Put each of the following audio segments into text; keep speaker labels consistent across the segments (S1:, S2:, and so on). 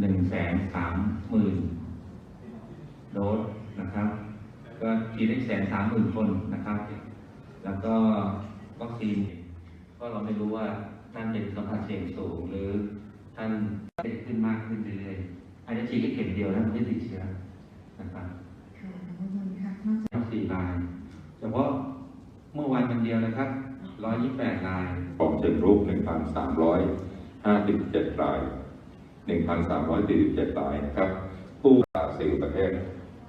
S1: หนึ่งแสนสามหมื่นโดสนะครับ ก็ฉีดได้แสนสามหมื่นคนนะครับ แล้วก็วัคซีนก็เราไม่รู้ว่าท่านเป็นสัมผัสเสี่ยงสูง หรือท่านเป็นขึ้นมากขึ้นเรื่อยๆอาจจะฉีดแค่เข็มเดียวนะไม่ได้ติดเชื้อนะครับ
S2: ค่ะขอบคุณค่ะนอกจาก
S1: ทั้งสี่รายเฉพาะเมื่อวานวันเดียวนะครับ128ราย
S3: ของเชิงรุก1,357ราย 1,347รายนะครับ ผู้บราซิลประเทศ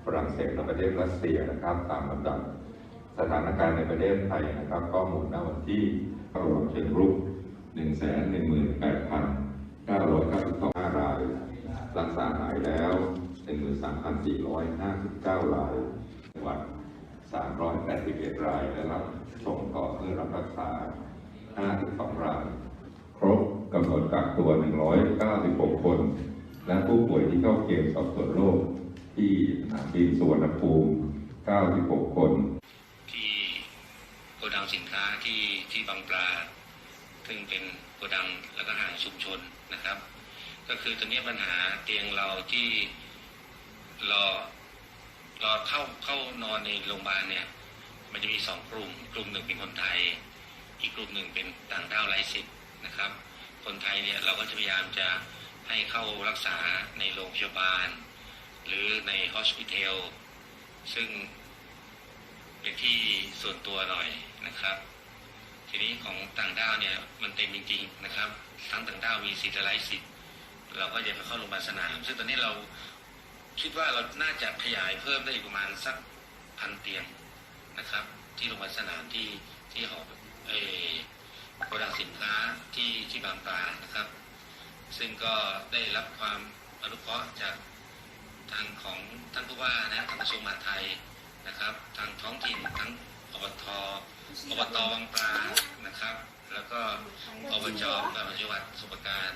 S3: ฝรั่งเศสและประเทศรัสเซียนะครับ ตามลำดับสถานการณ์ในประเทศไทยนะครับข้อมูลณวันที่รวมเชิงรุก118,992ราย รักษาหายแล้ว 13,459 รายจังหวัด381 ราย และรับส่งต่อเพื่อรับรักษา 52 ราย ครบ กำหนดกักตัว 196 คน และผู้ป่วยที่เข้าเกณฑ์สอบสวนโรคที่สนามบินสุวรรณภูมิ 96 คน
S4: ที่โกดังสินค้าที่ที่บางปลา ซึ่งเป็นโกดังแล้วก็ห่างชุมชนนะครับ ก็คือตอนนี้ปัญหาเตียงเราที่รอรอเข้าเข้านอนในโรงพยาบาลเนี่ย มันจะมีสองกลุ่ม กลุ่มหนึ่งเป็นคนไทย อีกกลุ่มหนึ่งเป็นต่างด้าวไร้สิทธิ์นะครับ คนไทยเนี่ยเราก็จะพยายามจะให้เข้ารักษาในโรงพยาบาล หรือในฮอสพิทอลซึ่งเป็นที่ส่วนตัวหน่อยนะครับ ทีนี้ของต่างด้าวเนี่ยมันเต็มจริงๆนะครับ ทั้งต่างด้าวมีสิทธิ์ไร้สิทธิ์เราก็จะไปเข้าโรงพยาบาลสนาม ซึ่งตอนนี้เราคิดว่าเราน่าจะขยายเพิ่มได้อีกประมาณสักพันเตียงนะครับ ที่โรงพยาบาลสนามที่ที่หอโกดังสินค้า ที่างนะครับ ซึ่งก็ได้รับความอนุเคราะห์จากทางของท่านผู้ว่านะทางกระทรวงมหาดไทยนะครับ ทางท้องถิ่นทั้งอบตอบตวังปลานะครับ แล้วก็อบจจังหวัดสมุพรปราการ